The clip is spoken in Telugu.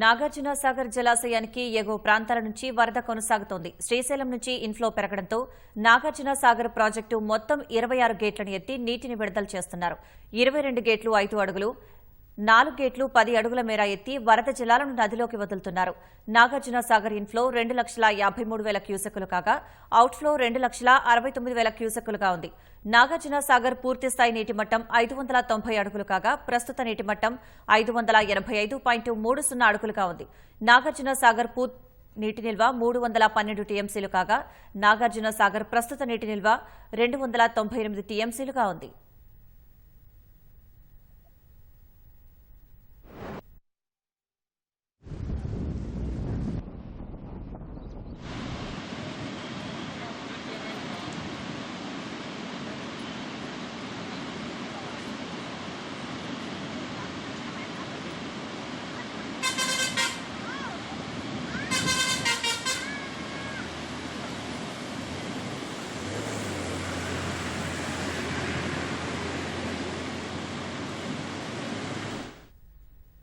నాగార్జున సాగర్ జలాశయానికి ఎగువ ప్రాంతాల నుంచి వరద కొనసాగుతోంది. శ్రీశైలం నుంచి ఇన్ఫ్లో పెరగడంతో నాగార్జున సాగర్ ప్రాజెక్టు మొత్తం ఇరవై ఆరు గేట్లను ఎత్తి నీటిని విడుదల చేస్తున్నారు. ఇరవై రెండు గేట్లు ఐదు అడుగులు నాలుగు గేట్లు పది అడుగుల మేర ఎత్తి వరద జలాలను నదిలోకి వదులుతున్నారు. నాగార్జున సాగర్ ఇన్ఫ్లో రెండు లక్షల యాభై మూడు వేల క్యూసెక్కులు కాగా అవుట్ఫ్లో రెండు లక్షల అరవై తొమ్మిది వేల క్యూసెక్కులుగా ఉంది. నాగార్జున సాగర్ పూర్తిస్థాయి నీటి మట్టం ఐదు వందల తొంభై అడుగులు కాగా ప్రస్తుత నీటి మట్టం ఐదు వందల ఎనభై ఐదు పాయింట్ మూడు సున్నా అడుగులుగా ఉంది. నాగార్జున సాగర్ పూర్ నీటి నిల్వ మూడు వందల పన్నెండు టీఎంసీలు కాగా నాగార్జున సాగర్ ప్రస్తుత నీటి నిల్వ రెండు వందల తొంభై ఎనిమిది టీఎంసీలుగా ఉంది.